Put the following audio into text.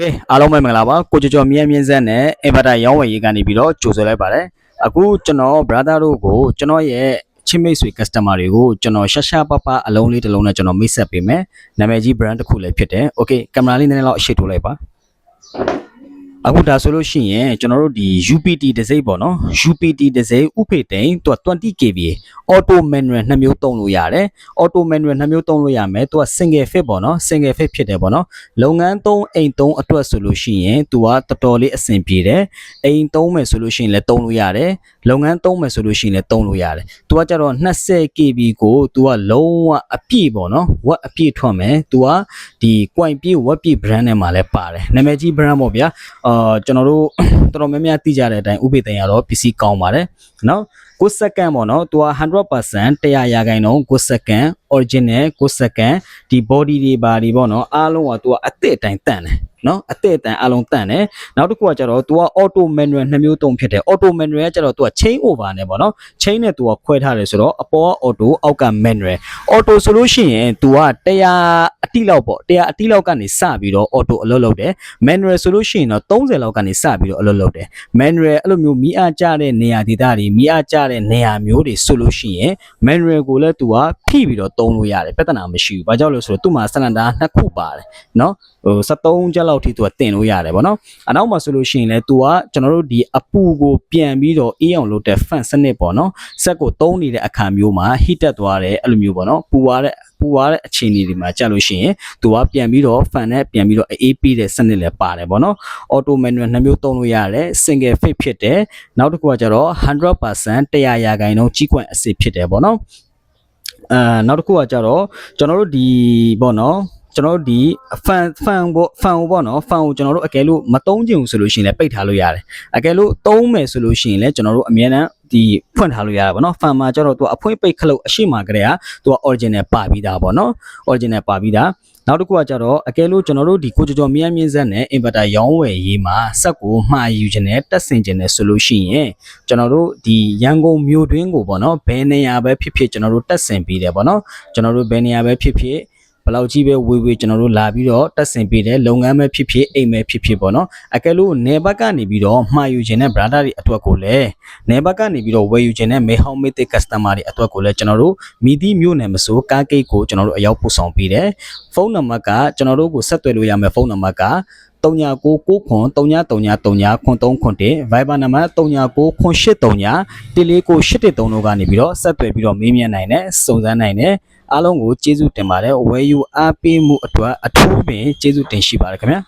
ကဲအားလုံးပဲမင်္ဂလာပါကိုကျော်ကျော်မြင်းမြင်းဆက်နဲ့အင်ဗာတာရောင်းဝယ်ရေးကနေပြီးတော့ကြိုဆိုလိုက်ပါတယ်အခုကျွန်တော် brother တို့ကိုကျွန်တော်ရဲ့ချင်းမိတ်ဆွေ customer တွေကိုကျွန်တော်ရှာရှာပပအလုံးလေးတစ်လုံးနဲ့ကျွန်တော်မိတ်ဆက်ပေးမယ်နာမည်ကြီး brand တစ်ခုလည်းဖြစ်တယ် okay ကင်မရာလေးနည်းနည်းတော့အရှိထိုးလိုက်ပါ အခုဒါဆိုလို့ရှိရင်ကျွန်တော်တို့ဒီ UPT တစ်စိမ့်ပေါ့နော် UPT တစ်စိမ့်ဥဖေတိန်သူက 20kVA auto manual နှစ်မျိုးသုံးလို့ရတယ် auto manual နှစ်မျိုးသုံးလို့ရမယ်သူက single fit ပေါ့နော် single fit ဖြစ်တယ်ပေါ့နော်လုပ်ငန်းသုံးအိမ်သုံးအတွက်ဆိုလို့ရှိရင်သူကတော်တော်လေးအဆင်ပြေတယ်အိမ်သုံးမယ်ဆိုလို့ရှိရင်လည်းသုံးလို့ရတယ် လုပ်ငန်းသုံးမယ်ဆိုလို့ရှိရင်လည်းသုံးလို့ရတယ်သူကကြတော့ 20kV ကိုသူကလုံးဝအပြည့်ပေါ့နော်ဝက်အပြည့်ထွက်မယ်သူကဒီ coin ပြည့်ဝက်ပြည့် brand နဲ့မှာလည်းပါတယ်နာမည်ကြီး brand ပေါ့ဗျာအာကျွန်တော်တို့တော်တော်များများသိကြတဲ့အတိုင်းဥပိသင်ရတော့ပစ္စည်းကောင်းပါတယ်နော်9စက္ကန့်ပေါ့နော်သူက100%တရားရာခိုင်နှုန်း9စက္ကန့် original 9စက္ကန့်ဒီ body တွေပါဒီပေါ့နော်အားလုံးကသူကအသစ်အတိုင်းတန့်တယ် နော်အသစ်အတန်အားလုံးတန့်တယ်နောက်တစ်ခုကကျတော့ तू က auto manual နှစ်မျိုးသုံးဖြစ်တယ် auto manual ကကျတော့ तू က chain over နဲ့ပေါ့နော် chain နဲ့ तू ကခွဲထားတယ်ဆိုတော့အပေါ်က auto အောက်က manual auto ဆိုလို့ရှိရင် तू က100အတိလောက်ပေါ့100အတိလောက်ကနေစပြီးတော့ auto အလုပ်လုပ်တယ် manual ဆိုလို့ရှိရင်တော့30လောက်ကနေစပြီးတော့အလုပ်လုပ်တယ် manual အဲ့လိုမျိုးမိအားကျတဲ့နေရာဒေသတွေမိအားကျတဲ့နေရာမျိုးတွေဆိုလို့ရှိရင် manual ကိုလည်း तू ကဖိပြီးတော့သုံးလို့ရတယ်ပြဿနာမရှိဘူးဘာကြောင့်လဲဆိုတော့သူ့မှာ cylinder နှစ်ခုပါတယ်နော် ဟို73ချက်လောက်ထိသူကတင်လို့ရတယ်ဗောနော်အနောက်မှာဆိုလို့ရှိရင်လည်းသူကကျွန်တော်တို့ဒီအပူကိုပြန်ပြီးတော့အေးအောင်လုပ်တဲ့ fan စနစ်ပေါ့နော်စက်ကိုသုံးနေတဲ့အခါမျိုးမှာ heat တက်သွားတယ်အဲ့လိုမျိုးပေါ့နော်ပူသွားတဲ့ပူသွားတဲ့အခြေအနေတွေမှာကြာလို့ရှိရင်သူကပြန်ပြီးတော့ fan နဲ့ပြန်ပြီးတော့အေးပေးတဲ့စနစ်လည်းပါတယ်ဗောနော် auto manual နှစ်မျိုးသုံးလို့ရတယ် single phase ဖြစ်တယ်နောက်တစ်ခုကကျတော့100% 100ရာခိုင်နှုန်းကြီးကွန့်အစစ်ဖြစ်တယ်ဗောနော်အဲနောက်တစ်ခုကကြတော့ကျွန်တော်တို့ဒီပေါ့နော် ကျွန်တော်တို့ဒီ fan fan ပေါ့ fan ကိုပေါ့နော် fan ကိုကျွန်တော်တို့အကယ်လို့မသုံးချင်ဘူးဆိုလို့ရှိရင်လည်းပိတ်ထားလို့ရတယ်အကယ်လို့သုံးမယ်ဆိုလို့ရှိရင်လည်းကျွန်တော်တို့အမြဲတမ်းဒီဖွင့်ထားလို့ရတယ်ဗောနော် fan မှာကျတော့သူကအဖွင့်ပိတ်ခလုတ်အရှိမကလေးကသူက original ပါပြီးသားဗောနော် original ပါပြီးသားနောက်တစ်ခုကကြတော့အကယ်လို့ကျွန်တော်တို့ဒီကိုကြော်ကြော်မြန်းမြန်းဆက်နဲ့ inverter ရောင်းဝယ်ရေးမှာစက်ကိုမှားယူခြင်းနဲ့တက်ဆင်ခြင်းနဲ့ဆိုလို့ရှိရင်ကျွန်တော်တို့ဒီရန်ကုန်မြို့တွင်းကိုပေါ့နော်ဘယ်နေရာပဲဖြစ်ဖြစ်ကျွန်တော်တို့တက်ဆင်ပြီးတယ်ပေါ့နော်ကျွန်တော်တို့ဘယ်နေရာပဲဖြစ်ဖြစ် ဘယ်လောက်ကြီးပဲဝေဝေကျွန်တော်တို့လာပြီးတော့တက်ဆင်ပေးတယ်လုပ်ငန်းပဲဖြစ်ဖြစ်အိမ်ပဲဖြစ်ဖြစ်ပေါ့နော်အကယ်လို့နေဘက်ကနေပြီးတော့မှာယူခြင်းနဲ့ brother တွေအတွက်ကိုလည်းနေဘက်ကနေပြီးတော့ဝယ်ယူခြင်းနဲ့မေဟောင်းမေးတဲ့ customer တွေအတွက်ကိုလည်းကျွန်တော်တို့မိသည့်မြို့နယ်မဆိုကားကိတ်ကိုကျွန်တော်တို့အရောက်ပို့ဆောင်ပေးတယ်ဖုန်းနံပါတ်ကကျွန်တော်တို့ကိုဆက်သွယ်လို့ရမယ်ဖုန်းနံပါတ်က3999ခွန်3939ခွန်3ခွန်1 Viber နံပါတ်39ခွန်839 14983တို့ကနေပြီးတော့ဆက်သွယ်ပြီးတော့မေးမြန်းနိုင်တယ်စုံစမ်းနိုင်တယ် အားလုံးကိုကျေးဇူးတင်ပါတယ်ဝယ်ယူအားပေးမှုအတွက်အထူးပင်ကျေးဇူးတင်ရှိပါတယ်ခင်ဗျာ